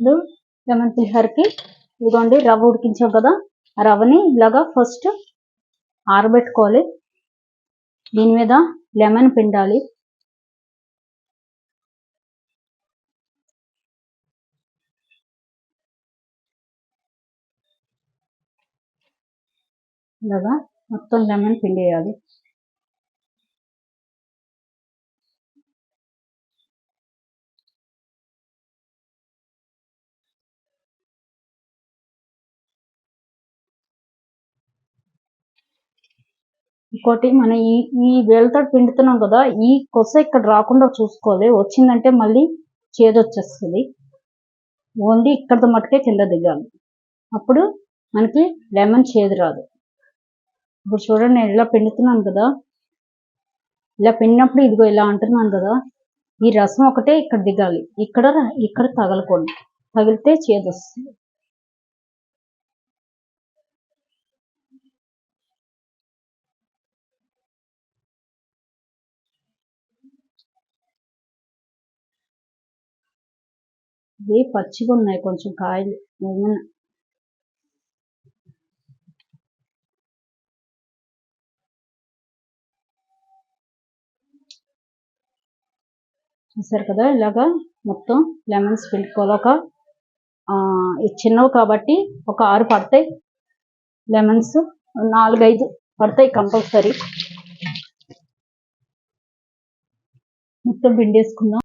ఇప్పుడు లెమన్ పులిహోరకి ఇదిగోండి రవ్వ ఉడికించాం కదా. ఆ రవ్వని ఇలాగా ఫస్ట్ ఆరబెట్టుకోవాలి. దీని మీద లెమన్ పిండాలి. ఇలాగా మొత్తం లెమన్ పిండేయాలి. ఇంకోటి మనం ఈ ఈ వేలతో పిండుతున్నాం కదా ఈ కొస ఇక్కడ రాకుండా చూసుకోవాలి. వచ్చిందంటే మళ్ళీ చేదు వచ్చేస్తుంది ఓన్లీ ఇక్కడ మటుకే కింద దిగాలి. అప్పుడు మనకి లెమన్ చేదు రాదు. ఇప్పుడు చూడండి నేను ఇలా పిండుతున్నాను కదా. ఇలా పిండినప్పుడు ఇదిగో ఇలా అంటున్నాను కదా. ఈ రసం ఒకటే ఇక్కడ దిగాలి. ఇక్కడ ఇక్కడ తగలకూడదు. తగిలితే చేదు వస్తుంది ఇవి పచ్చిగా ఉన్నాయి? కొంచెం కాయలు. ఏమైనా చూసారు కదా ఇలాగా మొత్తం లెమన్స్ పిండుకోవాలి ఒక చిన్నవి కాబట్టి ఒక ఆరు పడతాయి లెమన్స్. నాలుగైదు పడతాయి కంపల్సరీ. మొత్తం పిండేసుకుందాం.